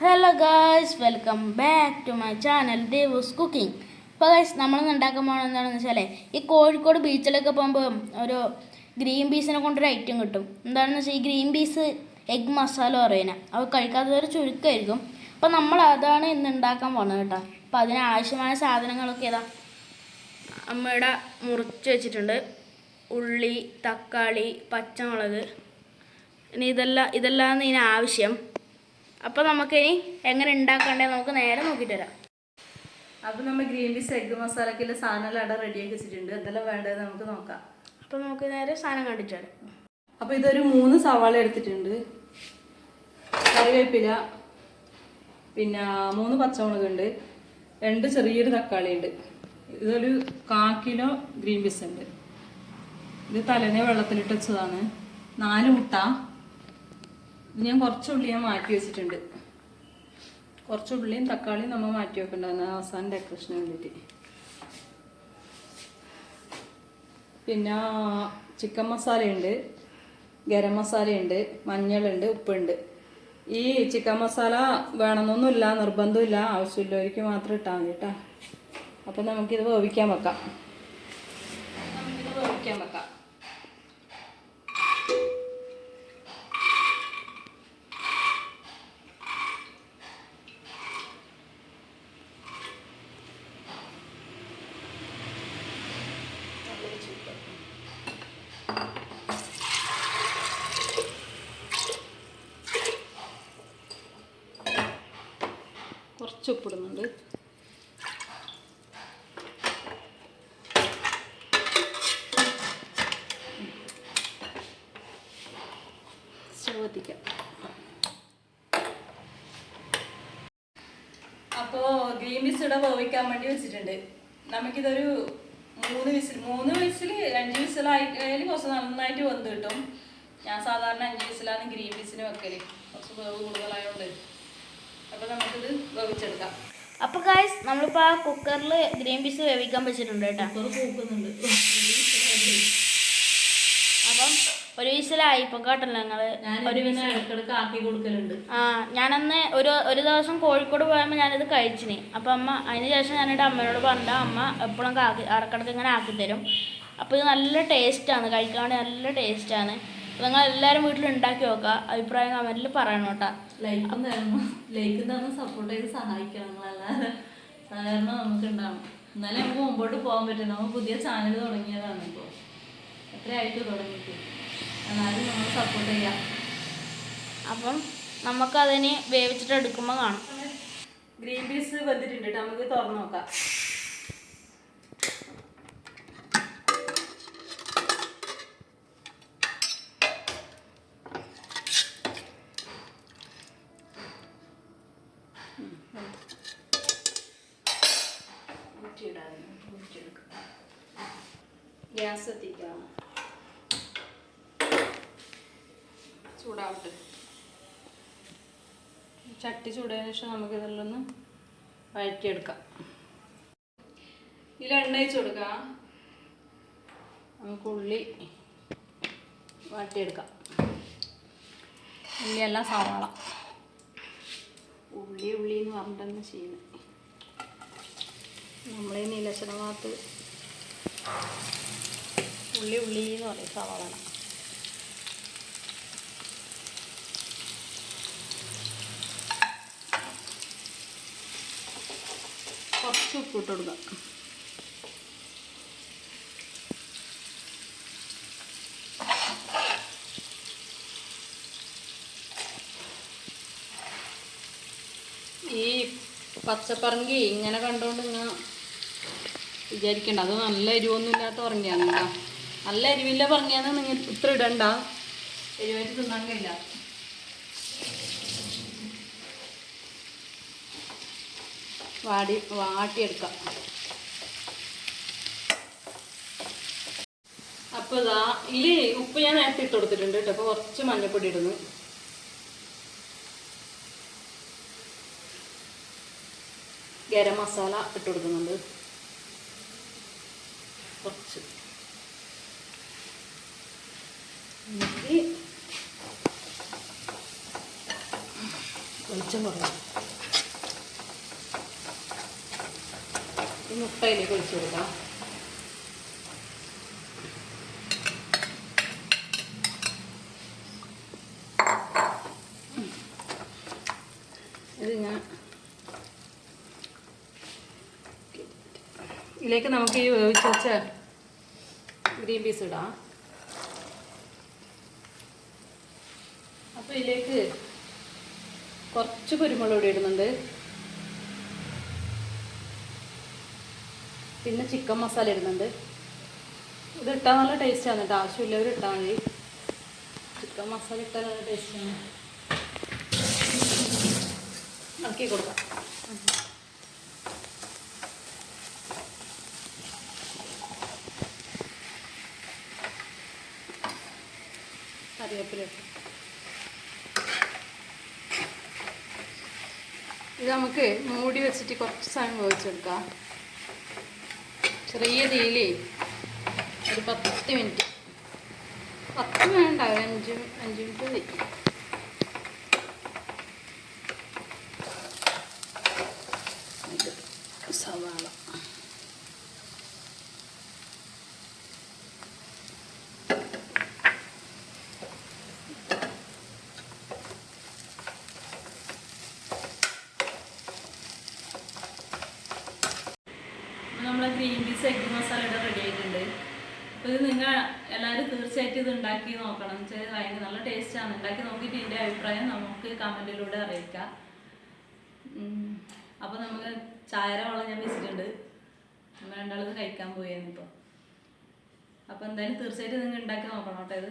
Hello guys welcome back to my channel Devu's cooking ഇപ്പോൾ guys നമ്മൾ ഉണ്ടാക്കാൻ പോകുന്നത് എന്താണെന്ന് വെച്ചാൽ ഈ കോഴിക്കോട് ബീച്ചിലൊക്കെ പോകുമ്പോൾ ഒരു ഗ്രീൻ പീസിനെ കൊണ്ടൊരു ഐറ്റം കിട്ടും. എന്താണെന്ന് വെച്ചാൽ ഈ ഗ്രീൻ പീസ് എഗ് മസാല പറയുന്നത് അവ കഴിക്കാത്തവർ ചുരുക്കമായിരിക്കും അപ്പോൾ നമ്മൾ അതാണ് ഇന്ന് ഉണ്ടാക്കാൻ പോകുന്നത് കേട്ടോ. അപ്പോൾ അതിന് ആവശ്യമായ സാധനങ്ങളൊക്കെ ഏതാ? അമ്മയുടെ മുറിച്ച് വെച്ചിട്ടുണ്ട്. ഉള്ളി തക്കാളി പച്ചമുളക്. ഇനി ഇതെല്ലാം ഇതെല്ലാം ഇതിന് ആവശ്യം. അപ്പോൾ നമുക്കിനി എങ്ങനെ ഉണ്ടാക്കണ്ടേ നമുക്ക് നേരെ നോക്കിയിട്ട് വരാം. അപ്പൊ നമ്മൾ ഗ്രീൻ പീസ് എഗ് മസാലക്കുള്ള സാധനമെല്ലാം അവിടെ റെഡിയാക്കി വെച്ചിട്ടുണ്ട്. എന്തെല്ലാം വേണ്ടത് നമുക്ക് നോക്കാം. അപ്പോൾ നമുക്ക് നേരെ സാധനം കണ്ടിട്ട് വരാം. അപ്പൊ ഇതൊരു മൂന്ന് സവാള എടുത്തിട്ടുണ്ട്. കറിവേപ്പില പിന്നെ മൂന്ന് പച്ചമുളകുണ്ട്. രണ്ട് ചെറിയൊരു തക്കാളി ഉണ്ട് ഇതൊരു കാ കിലോ ഗ്രീൻ പീസ് ഉണ്ട്. ഇത് തലേനെ വെള്ളത്തിലിട്ട് വെച്ചതാണ്. നാല് മുട്ട ഞാൻ കുറച്ചുള്ളി ഞാൻ മാറ്റി വെച്ചിട്ടുണ്ട്. കുറച്ച് ഉള്ളിയും തക്കാളിയും നമ്മൾ മാറ്റി വെക്കേണ്ടതാണ് അവസാനം ഡെക്കറേഷന് വേണ്ടിയിട്ട്. പിന്നെ ചിക്കൻ മസാലയുണ്ട് ഗരം മസാലയുണ്ട് മഞ്ഞളുണ്ട് ഉപ്പുണ്ട്. ഈ ചിക്കൻ മസാല വേണമെന്നൊന്നുമില്ല നിർബന്ധമില്ല ആവശ്യമില്ലവർക്ക് മാത്രം ഇട്ടാൽ മതി കേട്ടോ അപ്പം നമുക്കിത് വേവിക്കാൻ വെക്കാം നമുക്കിത് വേവിക്കാൻ വെക്കാം കുറച്ച് ഉപ്പിടുന്നുണ്ട്. ശ്രദ്ധിക്കാം അപ്പോൾ ഗ്രീൻ പീസ് ഇവിടെ വേവിക്കാൻ വേണ്ടി വെച്ചിട്ടുണ്ട്. നമുക്കിതൊരു മൂന്ന് വിസിൽ മൂന്ന് വിസിൽ അഞ്ച് വിസിലായാൽ കുറച്ച് നന്നായിട്ട് വെന്ത് കിട്ടും. ഞാൻ സാധാരണ അഞ്ച് വിസിലാണ് ഗ്രീൻ പീസിന് വെക്കൽ. കുറച്ച് വേവ് കൂടുതലായതുകൊണ്ട് അപ്പോൾ നമുക്കിത് വേവിച്ചെടുക്കാം. അപ്പോൾ ഗായ്സ് നമ്മളിപ്പോൾ ആ കുക്കറിൽ ഗ്രീൻ പീസ് വേവിക്കാൻ വെച്ചിട്ടുണ്ട് കേട്ടോ. അപ്പം ഒരു വിസിലായി. ഇപ്പോൾ കേട്ടല്ലോ ഞങ്ങൾ ഒരു പിന്നെ ഇടക്കിടക്ക് ആക്കി കൊടുക്കലുണ്ട്. ആ ഞാനന്ന് ഒരു ഒരു ദിവസം കോഴിക്കോട് പോയപ്പോൾ ഞാനിത് കഴിച്ചിന്. അപ്പം അമ്മ അതിന് ശേഷം ഞാൻ എന്റെ അമ്മയോട് പറഞ്ഞ അമ്മ എപ്പോഴും ആക്കി ഇടക്കിടക്ക് ഇങ്ങനെ ആക്കി തരും. അപ്പോൾ ഇത് നല്ല ടേസ്റ്റാണ് കഴിക്കാണെങ്കിൽ നല്ല ടേസ്റ്റാണ് നിങ്ങൾ എല്ലാവരും വീട്ടിൽ ഉണ്ടാക്കി നോക്കുക അഭിപ്രായം കമന്റിൽ പറയണം കേട്ടോ. ലൈക്കും തരണം. ലൈക്കും തരണം സപ്പോർട്ട് ചെയ്ത് സഹായിക്കണം നിങ്ങളല്ലാതെ സഹകരണം നമുക്ക് ഉണ്ടാവും എന്നാലേ നമുക്ക് മുമ്പോട്ട് പോകാൻ പറ്റും. നമ്മൾ പുതിയ ചാനൽ തുടങ്ങിയതാണ് ഇപ്പോൾ എത്രയായിട്ട് തുടങ്ങിയിട്ട്. എന്നാലും നമ്മൾ സപ്പോർട്ട് ചെയ്യാം. അപ്പം നമുക്കതിന് വേവിച്ചിട്ട് എടുക്കുമ്പോൾ കാണാം. ഗ്രീൻ പീസ് വെന്തിട്ടുണ്ട് ട്ടോ. നമുക്ക് തുറന്നു നോക്കാം. ഗ്യാസ് എത്തിക്കാം ചൂടാവട്ടെ. ചട്ടി ചൂടായതിനു ശേഷം നമുക്ക് ഇതെല്ലാം വഴറ്റിയെടുക്കാം. ഇതിൽ എണ്ണ ഒഴിച്ച് കൊടുക്കാം. നമുക്ക് ഉള്ളി വാട്ടിയെടുക്കാം. ഉള്ളിയെല്ലാം സവാള. ഉള്ളി ഉള്ളി എന്ന് പറഞ്ഞിട്ടെന്ന് ചെയ്യുന്നത്. നമ്മളെ നീലശന ഭാഗത്ത് ഉള്ളി ഉള്ളി എന്ന് പറയും സവാള. കുറച്ച് ഉപ്പ് ഇട്ട് കൊടുക്കാം. ഈ പച്ചപ്പറങ്കി ഇങ്ങനെ കണ്ടുകൊണ്ട് ഇങ്ങനെ വിചാരിക്കണ്ട. അത് നല്ല എരിവൊന്നും ഇല്ലാത്ത പറങ്കിയാണ് കേട്ടോ. നല്ല എരിവില്ല പറഞ്ഞാന്ന് നിങ്ങൾ ഇത്ര ഇടണ്ട. എരിവായിട്ട് തിന്നാൻ കഴിയില്ല. വാടി വാട്ടിയെടുക്കാം. അപ്പോൾ ഇതാ ഇതിൽ ഉപ്പ് ഞാൻ നേരത്തെ ഇട്ട് കൊടുത്തിട്ടുണ്ട് കേട്ടോ. അപ്പോൾ കുറച്ച് മഞ്ഞൾപ്പൊടി ഇടുന്നു. ഗരം മസാല ഇട്ട് കൊടുക്കുന്നുണ്ട്. കുറച്ച്. എന്നിട്ട് വെളിച്ചം കുറവാണ് മുട്ടയിലേക്ക് ഒഴിച്ചു കൊടുക്കാം. ഞാൻ ഇതിലേക്ക് നമുക്ക് ഈ വേവിച്ച് ഗ്രീൻ പീസ് ഇടാം. അപ്പോൾ ഇതിലേക്ക് കുറച്ച് കുരുമുളക് കൂടി ഇടുന്നുണ്ട്. പിന്നെ ചിക്കൻ മസാല ഇടുന്നുണ്ട്. ഇത് ഇട്ടാൽ നല്ല ടേസ്റ്റാണ് കേട്ടോ ആവശ്യമില്ലവർ ഇട്ടാൽ മതി. ചിക്കൻ മസാല ഇട്ടാൽ നല്ല ടേസ്റ്റാണ് ഇളക്കി കൊടുക്കാം കറിവേപ്പില ഇട്ടു. ഇത് നമുക്ക് മൂടി വെച്ചിട്ട് കുറച്ച് സമയം വേവിച്ചെടുക്കാം ചെറിയ തീയിൽ ഒരു പത്ത് മിനിറ്റ്. പത്ത് മിനിറ്റ് ഒരു അഞ്ച് അഞ്ച് മിനിറ്റ് മതി ഇത് സവാള എഗ് മസാല ഇവിടെ റെഡി ആയിട്ടുണ്ട്. അപ്പോൾ ഇത് നിങ്ങൾ എല്ലാവരും തീർച്ചയായിട്ടും ഇത് ഉണ്ടാക്കി നോക്കണം. എന്ന് വെച്ചാൽ ഭയങ്കര നല്ല ടേസ്റ്റാണ് ഉണ്ടാക്കി നോക്കിയിട്ട് ഇതിന്റെ അഭിപ്രായം നമുക്ക് കമന്റിലൂടെ അറിയിക്കാം. അപ്പോൾ നമുക്ക് ചായര വളം ഞാൻ വെച്ചിട്ടുണ്ട്. നമ്മൾ രണ്ടാളത് കഴിക്കാൻ പോയിരുന്നു ഇപ്പോൾ അപ്പോൾ എന്തായാലും തീർച്ചയായിട്ടും നിങ്ങൾ ഉണ്ടാക്കി നോക്കണം കേട്ടോ ഇത്.